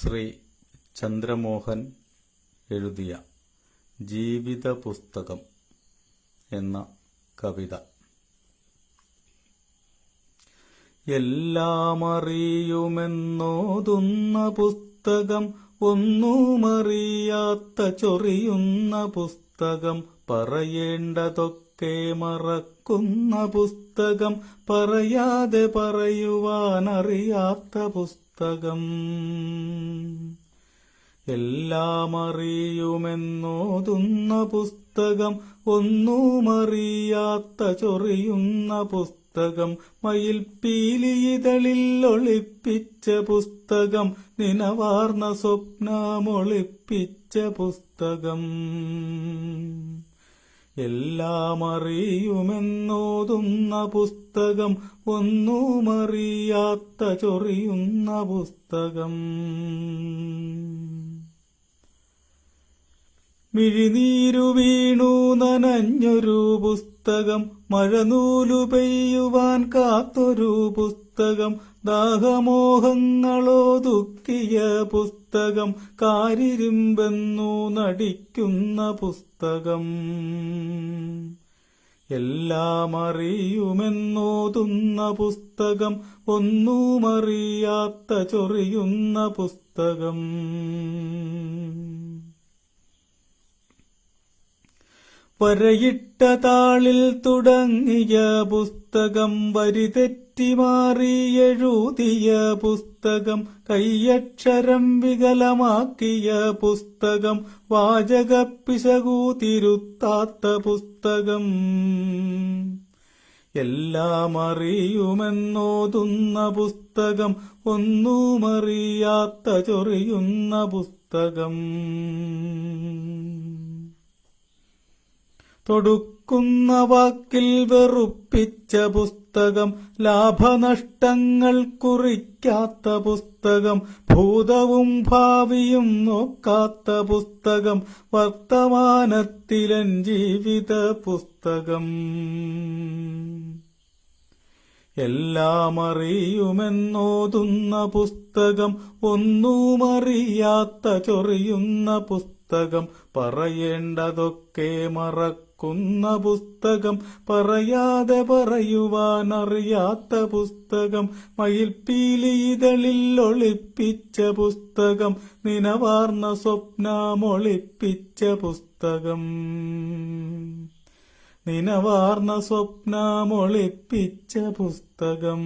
ശ്രീ ചന്ദ്രമോഹൻ എഴുതിയ ജീവിത പുസ്തകം എന്ന കവിത. എല്ലാം അറിയുമെന്നോതുന്ന പുസ്തകം ഒന്നുമറിയാത്ത ചൊറിയുന്ന പുസ്തകം പറയേണ്ടതൊക്കെ മറക്കുന്ന പുസ്തകം പറയാതെ പറയുവാനറിയാത്ത പുസ്തകം. എല്ലാം അറിയുമെന്നോതുന്ന പുസ്തകം ഒന്നുമറിയാത്ത ചൊറിയുന്ന പുസ്തകം മയിൽ പീലിതളിൽ ഒളിപ്പിച്ച പുസ്തകം നിനവാർന്ന സ്വപ്നമൊളിപ്പിച്ച പുസ്തകം. എല്ലാം അറിയുമെന്നോതുന്ന പുസ്തകം ഒന്നുമറിയാത്ത ചൊറിയുന്ന പുസ്തകം. മിഴിനീരു വീണു നനഞ്ഞൊരു പുസ്തകം. മഴനൂലു പെയ്യുവാൻ കാത്തൊരു പുസ്തകം. ദാഹമോഹങ്ങളോ ദുഃഖിയ പുസ്തകം. കാരിരുമ്പെന്നു നടിക്കുന്ന പുസ്തകം. എല്ലാം അറിയുമെന്നോതുന്ന പുസ്തകം. ഒന്നുമറിയാത്ത ചൊറിയുന്ന പുസ്തകം. വരയിട്ട താളിൽ തുടങ്ങിയ പുസ്തകം വരിതെറ്റി മാറി എഴുതിയ പുസ്തകം കൈയക്ഷരം വികലമാക്കിയ പുസ്തകം വാചക പിശകൂതിരുത്താത്ത പുസ്തകം. എല്ലാം അറിയുമെന്നോതുന്ന പുസ്തകം ഒന്നുമറിയാത്ത ചൊറിയുന്ന പുസ്തകം. തൊടുക്കുന്ന വാക്കിൽ വെറുപ്പിച്ച പുസ്തകം ലാഭനഷ്ടങ്ങൾ കുറിക്കാത്ത പുസ്തകം ഭൂതവും ഭാവിയും നോക്കാത്ത പുസ്തകം വർത്തമാനത്തിലൻ ജീവിത പുസ്തകം. എല്ലാം അറിയുമെന്നോതുന്ന പുസ്തകം ഒന്നുമറിയാത്ത ചൊറിയുന്ന പുസ്തകം പറയേണ്ടതൊക്കെ മറക്കുന്ന പുസ്തകം പറയാതെ പറയുവാൻ അറിയാത്ത പുസ്തകം മയിൽപ്പീലിതളിൽ ഒളിപ്പിച്ച പുസ്തകം നിനവാർന്ന സ്വപ്നമൊളിപ്പിച്ച പുസ്തകം. നിനവാർന്ന സ്വപ്നമൊളിപ്പിച്ച പുസ്തകം.